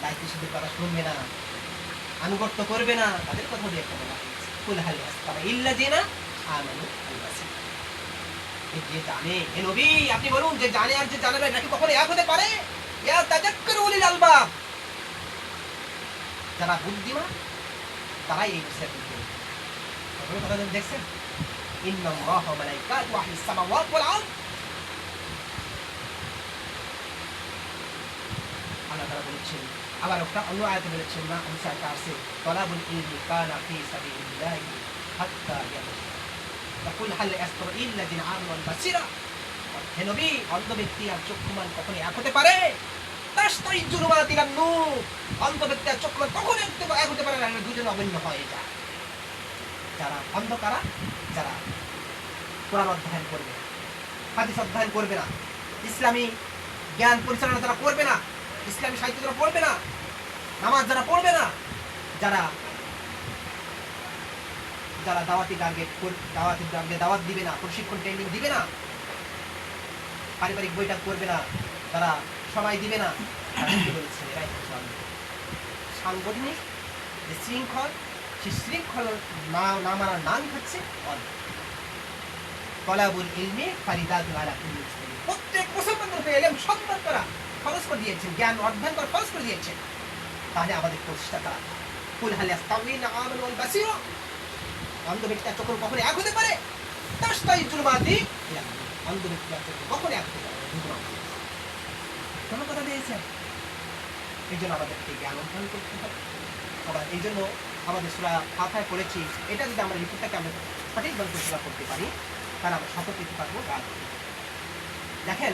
দায়িত্বশীলের কথা শুনবে না। আনুগত্য করবে না, তাদের কথা দিয়ে একটা বলা হয়েছে। কুল হাল ইয়াস্তাবা ইল্লাযিনা আমানু যে জানে, হে নবী, আপনি বলুন, যে জানে আর যে জানে না, নাকি কখনো এক হতে পারে? ইয়া তাজাক্কারু উলিল আলবাব। যারা বুদ্ধিমান, তারাই এই বিষয়ে বুঝবে আপনারা কথা দেখছেন ইন্না আল্লাহ ওয়া মালাইকাতু আহলিস সামাওয়াত ওয়াল আরদ। আল্লাহ তাআলা বলেছেন আবার একটা অন্য আয়াতে বলেছেন না আনসার কাছে তলাবুল ইলমি কানা ফি সাবিলিল্লাহি হাত্তা ইয়ামুত তাকুল হাল ইয়াসতার ইল্লাযিনা আমানু ওয়াল বাসিরা হে নবী অন্ধ ব্যক্তি আর চক্ষুমান কখনো এক হতে পারে তাস্তাই জুলুমাতি নূর অন্ধ ব্যক্তি আর চক্ষুমান কখনো এক হতে- পারে না দুজন অভিন্ন হয়ে যায় যারা অন্ধকারা যারা কোরআন অধ্যয়ন করবে হাদিস অধ্যয়ন করবে না ইসলামী জ্ঞান পরিচালনা তারা করবে না ইসলামী সাহিত্য যারা পড়বে না নামাজ যারা পড়বে না, যারা যারা দাওয়াতি ডাকে দাওয়াতি ডাকে দাওয়াত দিবে না, প্রশিক্ষণ ট্রেনিং দিবে না, পারিবারিক বৈঠক করবে না, তারা সময় দিবে না। সাংগঠনিক যে শৃঙ্খল সেই শৃঙ্খল না না মানার নাম হচ্ছে তলাবুল ইলমি কুল্লি মুসলিম প্রত্যেক মুসলমানদেরকে এলেম সম্মান করা খরচ করে দিয়েছেন, জ্ঞান অধ্যয়ন করা খরচ করে দিয়েছেন। তাহলে আমাদের প্রচেষ্টা করা কুল হাল অন্ধ ব্যক্তি চোখের কখনো এক হতে পারে। জুলমাতি অন্ধ কখনো এক হতে পারে। কোনো কথা দিয়েছেন? এই জন্য আমাদেরকে জ্ঞান অধ্যয়ন করতে হবে। আবার এই জন্য আমাদের সুরা ফাথায় পড়েছি। এটা যদি আমরা রিপোর্টটাকে আমরা সঠিকভাবে করতে পারি, তাহলে আমরা শপথ নিতে পারব। গান দেখেন